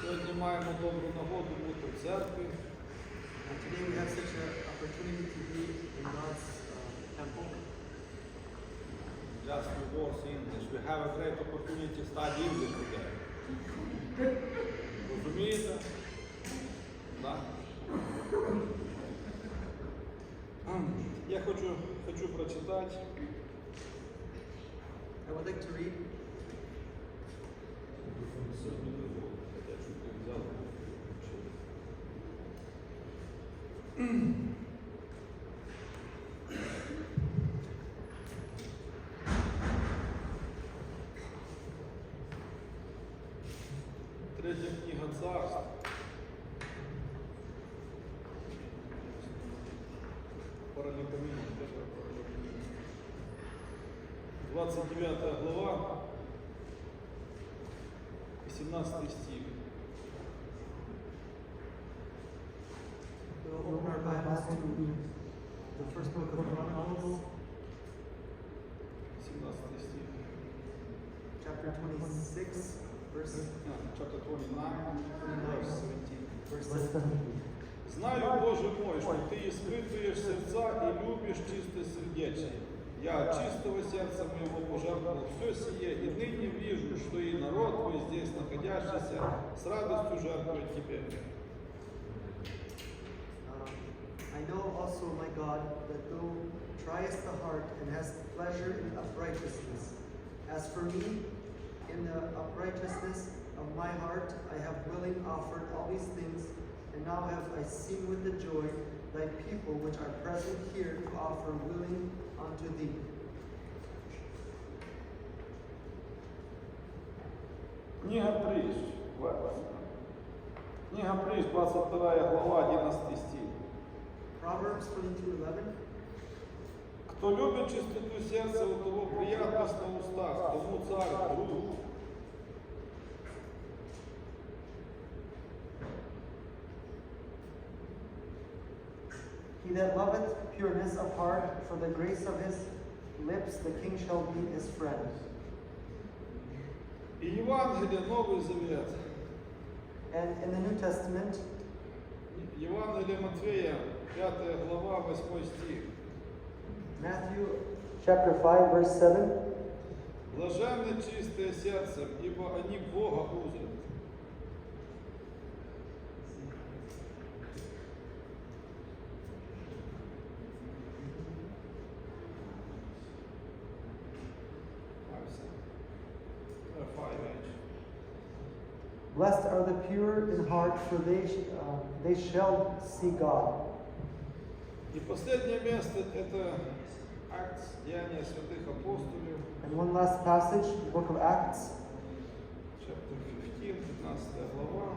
Сьогодні маємо добру нагоду бути в церкві. Just rewards English. We have a great opportunity to study English today. Розумієте? Я хочу, хочу прочитати. I would like to read Сьогодні не було, я чуть не взяв. Третя книга царств. Паралипоменон, 29 глава, 18 стих. We'll open our Bibles to the first book of Chronicles, 17 стих. chapter 26, verse А, Chapter 29, verse 17. verse 17. Знаю, Боже мой, что Ты испытываешь сердца и любишь чистосердечие. Я от чистого сердца моего пожертвовал все сие, и ныне вижу, что и народ Твой здесь находящийся с радостью жертвует Тебе. Uh, I know also, my God, that thou triest the heart and hast pleasure in uprightness. As for me, in the uprightness of my heart, I have willing offered all these things, and now have I seen with the joy thy people which are present here to offer willing unto thee. Книга Притч. Книга Притч, 22 глава, 11 стих. Proverbs 22:11. Кто любит чистоту сердца, у того приятность на устах, тому царь друг. that loveth pureness of heart, for the grace of his lips the king shall be his friend. И Евангелие, Новый Завет. And in the New Testament, Евангелие Матфея, 5 глава, 8 стих. Matthew chapter 5, verse 7. Блаженны чистые сердцем, ибо они Бога узрят. Blessed are the pure in heart, for they, sh- uh, they shall see God. И последнее место – это акт Деяния святых апостолов, And one last passage, the book of Acts, chapter 15, 15 глава.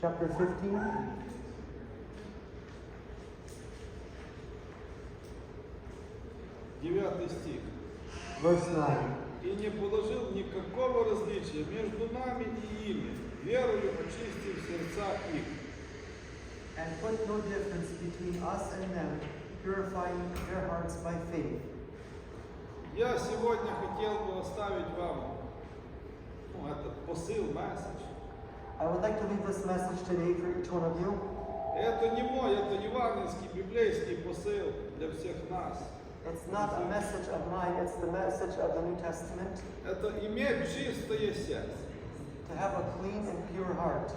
chapter 15, Девятый стих. verse 9. «И не положил никакого различия между нами и ими, верою очистив сердца их». And put no difference between us and them, purifying their hearts by faith. Я сегодня хотел бы оставить вам ну, этот посыл, месседж. I would like to leave this message today for each one of you. Это не мой, это евангельский, библейский посыл для всех нас. It's not a message of mine, it's the message of the New Testament Это иметь чистое сердце. to have a clean and pure heart.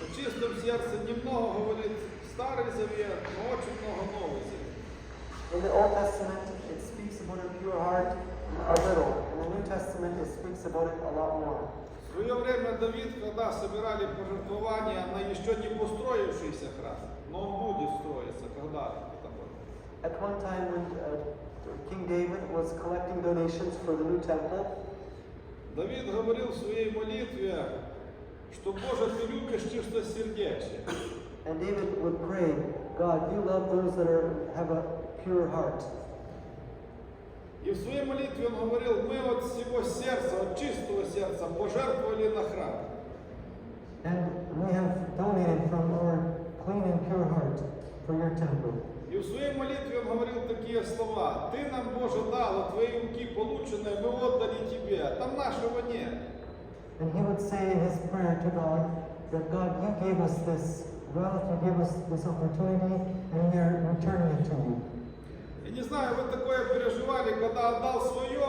О чистом сердце немного говорит Старый Завет, но очень много Новый Завет. In the Old Testament, it speaks about a pure heart a little. In the New Testament, it speaks about it a lot more. В свое время Давид, когда собирали пожертвования на еще не построившийся храм, но он будет строиться когда-то. это будет. At one time, when uh, King David was collecting donations for the new temple, Давид говорил в своей молитве, что Боже, ты любишь чистосердечие. and David would pray, God, you love those that are, have a pure heart. И в своей молитве он говорил, мы от всего сердца, от чистого сердца пожертвовали на храм. And we have donated from our clean and pure heart for your temple. И И в своей молитве он говорил такие слова. Ты нам, Боже, дал, а твои руки полученные мы отдали тебе. а Там нашего нет. And he would say in his prayer to God that God, you gave us this wealth, you gave us this opportunity, and we are returning it to you. Я не знаю, вы такое переживали, когда отдал свое,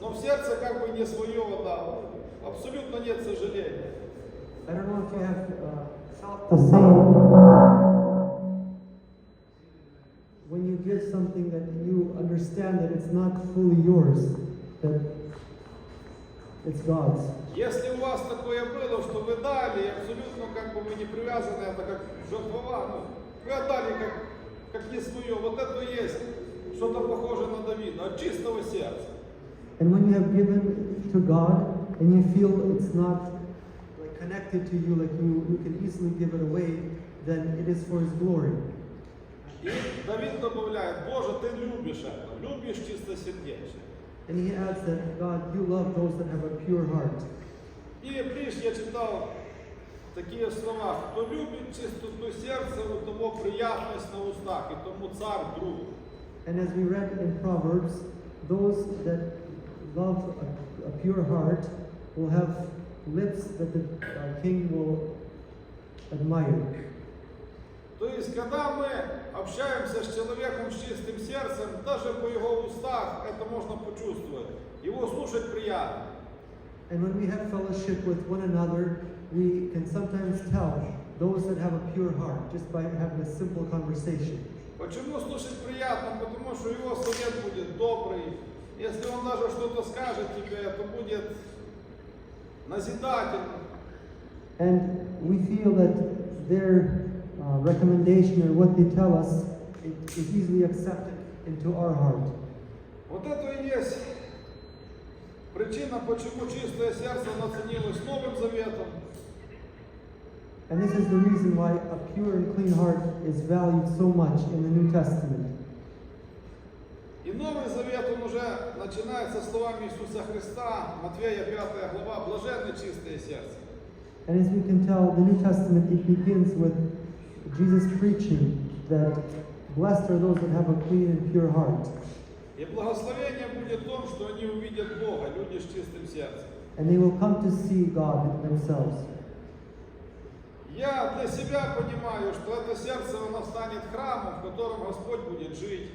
но в сердце как бы не свое отдал. Абсолютно нет сожаления. I don't know if you have uh, felt the same. that you understand that it's not fully yours, that it's God's. Если у вас такое было, что вы дали, и абсолютно как бы вы не привязаны, это как жертвова, ну, вы отдали как, как не свое, вот это и есть что-то похожее на Давида, от чистого сердца. And when you have given to God and you feel it's not like connected to you, like you, you can easily give it away, then it is for His glory. И Давид добавляет, Боже, ты любишь это, любишь чистосердечие. And he adds that God, you love those that have a pure heart. И прежде я читал такие слова, кто любит чистоту сердца, у того приятность на устах, и тому царь друг. And as we read in Proverbs, those that love a, a pure heart will have lips that the uh, king will admire. То есть, когда мы общаемся с человеком с чистым сердцем, даже по его устах это можно почувствовать. Его слушать приятно. And when we have fellowship with one another, we can sometimes tell those that have a pure heart just by having a simple conversation. Почему слушать приятно? Потому что его совет будет добрый. Если он даже что-то скажет тебе, это будет назидательно. And we feel that their uh, recommendation or what they tell us it is easily accepted into our heart. Вот это и есть причина, почему чистое сердце наценилось Новым Заветом, And this is the reason why a pure and clean heart is valued so much in the New Testament. И Новый Завет, он уже начинается словами Иисуса Христа, Матвея 5 глава, блаженны чистое сердце. And as we can tell, the New Testament it begins with Jesus preaching that blessed are those that have a clean and pure heart, И благословение будет в том, что они увидят Бога, люди с чистым сердцем. and they will come to see God themselves. Я для себя понимаю, что это сердце, оно станет храмом, в котором Господь будет жить.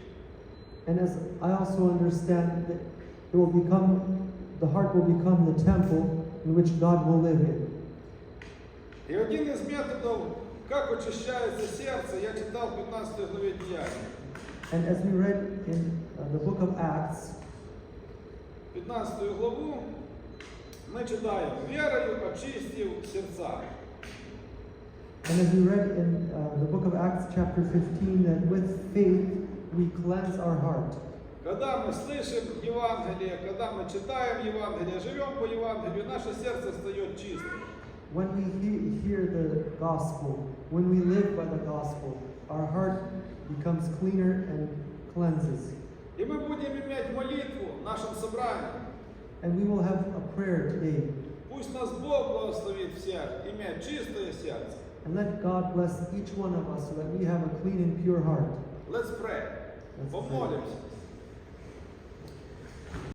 And as I also understand that it will become, the heart will become the temple in which God will live in. И один из методов, как очищается сердце, я читал в 15 главе Деяний. And as we read in uh, the book of Acts, 15 главу мы читаем «Верою очистив сердца». and as we read in uh, the book of Acts, chapter 15, that with faith we cleanse our heart. Когда мы слышим Евангелие, когда мы читаем Евангелие, живем по Евангелию, наше сердце стает чистым. When we he- hear the gospel, when we live by the gospel, our heart becomes cleaner and cleanses. И мы будем иметь молитву в нашем собрании. And we will have a prayer today. Пусть нас Бог благословит всех иметь чистое сердце. And let God bless each one of us so that we have a clean and pure heart. Let's pray. Let's pray. Помолимся.